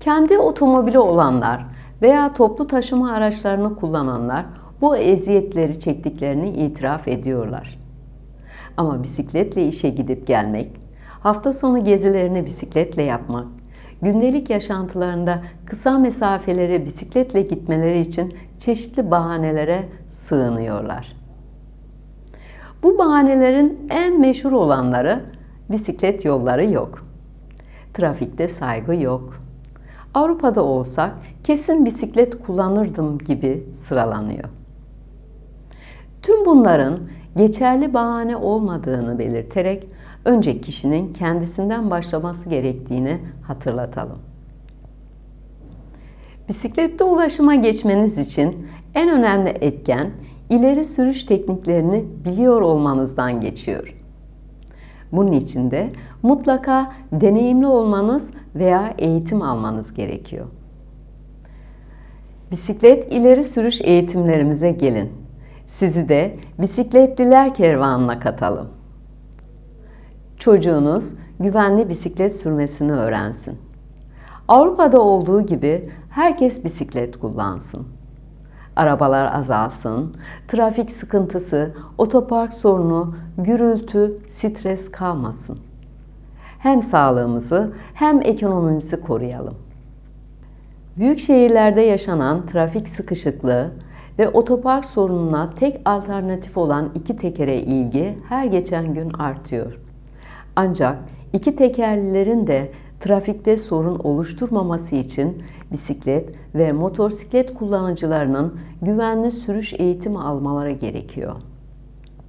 Kendi otomobili olanlar veya toplu taşıma araçlarını kullananlar bu eziyetleri çektiklerini itiraf ediyorlar. Ama bisikletle işe gidip gelmek, hafta sonu gezilerini bisikletle yapmak, gündelik yaşantılarında kısa mesafelere bisikletle gitmeleri için çeşitli bahanelere sığınıyorlar. Bu bahanelerin en meşhur olanları bisiklet yolları yok. Trafikte saygı yok. Avrupa'da olsak kesin bisiklet kullanırdım gibi sıralanıyor. Tüm bunların geçerli bahane olmadığını belirterek önce kişinin kendisinden başlaması gerektiğini hatırlatalım. Bisiklette ulaşıma geçmeniz için en önemli etken ileri sürüş tekniklerini biliyor olmanızdan geçiyor. Bunun için de mutlaka deneyimli olmanız veya eğitim almanız gerekiyor. Bisiklet ileri sürüş eğitimlerimize gelin. Sizi de bisikletliler kervanına katalım. Çocuğunuz güvenli bisiklet sürmesini öğrensin. Avrupa'da olduğu gibi herkes bisiklet kullansın. Arabalar azalsın, trafik sıkıntısı, otopark sorunu, gürültü, stres kalmasın. Hem sağlığımızı hem ekonomimizi koruyalım. Büyük şehirlerde yaşanan trafik sıkışıklığı ve otopark sorununa tek alternatif olan iki tekere ilgi her geçen gün artıyor. Ancak iki tekerlilerin de trafikte sorun oluşturmaması için bisiklet ve motosiklet kullanıcılarının güvenli sürüş eğitimi almaları gerekiyor.